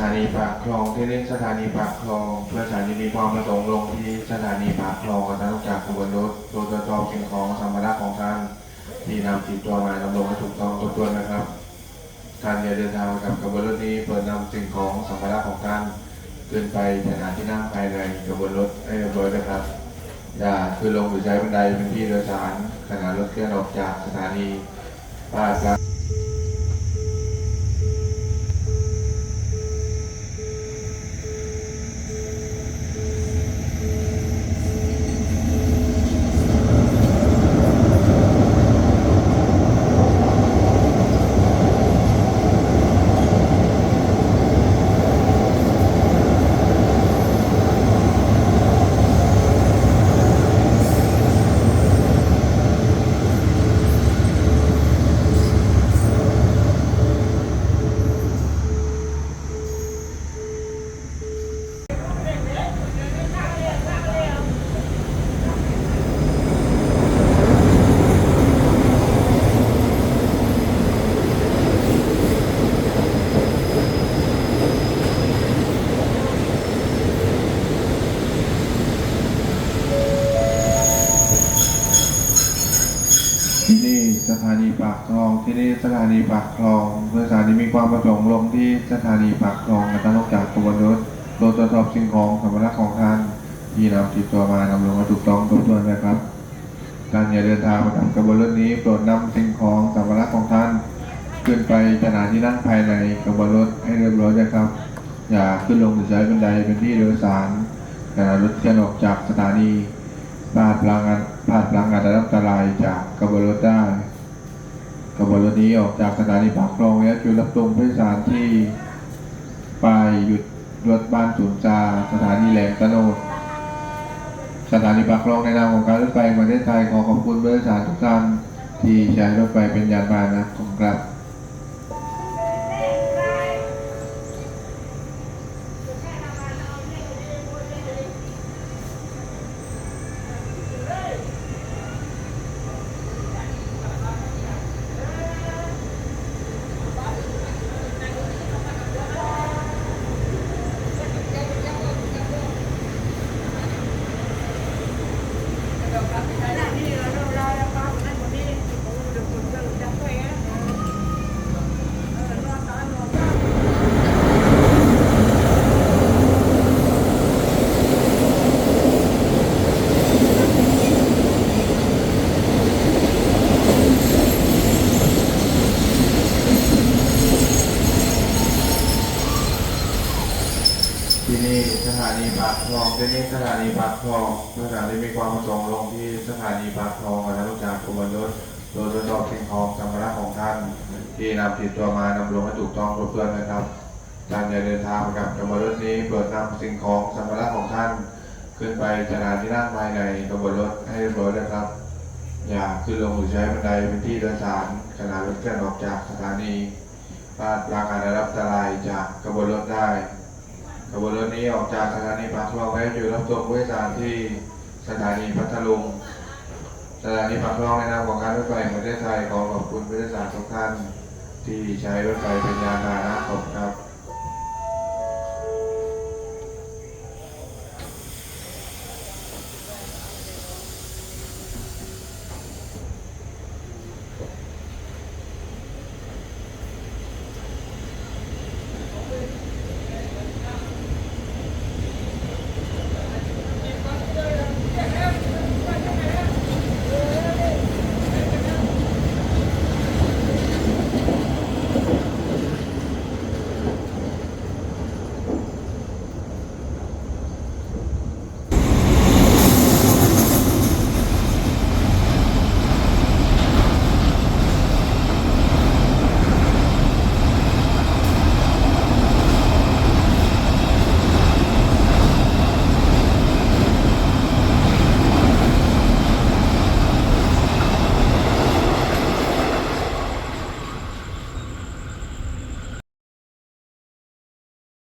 ถานีปากคลองที่นี่สถานีปากคลอง เพื่อสถานีมีความประสงค์ลงที่สถานีปากคลองกับท่านลูกจากขบวนรถโดยตรวจอบสิ่งของสัมภาระของท่านที่นำติดตัวมาดำรงให้ถูกต้องครบถ้วนนะครับท่านเดินทางกับขบวนรถนี้เปิดนำสิ่งของสัมภาระของท่านขึ้นไปขณะที่นั่งภายในขบวนรถให้เรียบร้อยนะครับ อย่าขึ้นลงหรือใช้บันไดเป็นที่โดยสารขณะรถเคลื่อนออกจากสถานีป้าย ปากคลองที่นี่สถานีปากคลองเมื่อสถานีมีความประสงค์ลงที่สถานีปากคลองกับท่านลงจากขบวรถโดยตรวจสอบสิ่งของสัมภาระของท่านที่นำติดตัวมานำลงมาถูกต้องครบถ้วนะครับการอย่าเดินทางมากับขบวนรถนี้โปรดนำสิ่งของสัมภาระของท่านขึ้นไปสถานที่นั่งภายในขบวนรถให้เรียบร้อยนะครับ อย่าขึ้นลงหรือใช้บันไดเป็นที่โดยสารขณะรถเคลื่อนออกจากสถานีพลาดพลังงานพลาดพลังงานได้รับอันตรายจากกระบวนรถได้ กบวนรถนี้ออกจากสถานีปากคลองและจุดรับตรงผู้สารที่ไปายหยุดรถบ้านศูนย์จาสถานีแหลมตะโนดสถานีปากคลองในนามของการรถไฟประเทศไทยขอขอบคุณบริษัททุกท่านที่ใช้รถไฟเป็นยานพาหนะของกรับ ที่นี่สถานีปากคลองที่นี่สถานีปากคลองสถานีมีความประสงค์ลงที่สถานีปากคลองและรู้จักขบวนรถโดยตรวจสอบสิ่งของสัมภาระของท่าน ที่นำติดตัวมานำลงให้ถูกต้องครบถ้วนนะครับท่านอย่าเดินทางกับขบวนรถนี้โปรดนำสิ่งของสัมภาระของท่าน ขึ้นไปสถานที่นั่งภายในขบวนรถให้เรียบร้อยนะครับ อย่าขึ้นลงหรือใช้บันไดเป็นที่โดยสารขณะรถเคลื่อนออกจากสถานีพลาดพลังงานได้รับอันตรายจากขบวนรถได้ ขบวนรถนี้ออกจากสถานีปากคลองและอยู่รับส่งผู้โดยสารที่สถานีพัทลุง สถานีปากคลองในนามของการรถไฟแห่งประเทศไทยขอขอบคุณผู้โดยสารทุกท่านที่ใช้รถไฟเป็นยานพาหนะขอบคุณครับ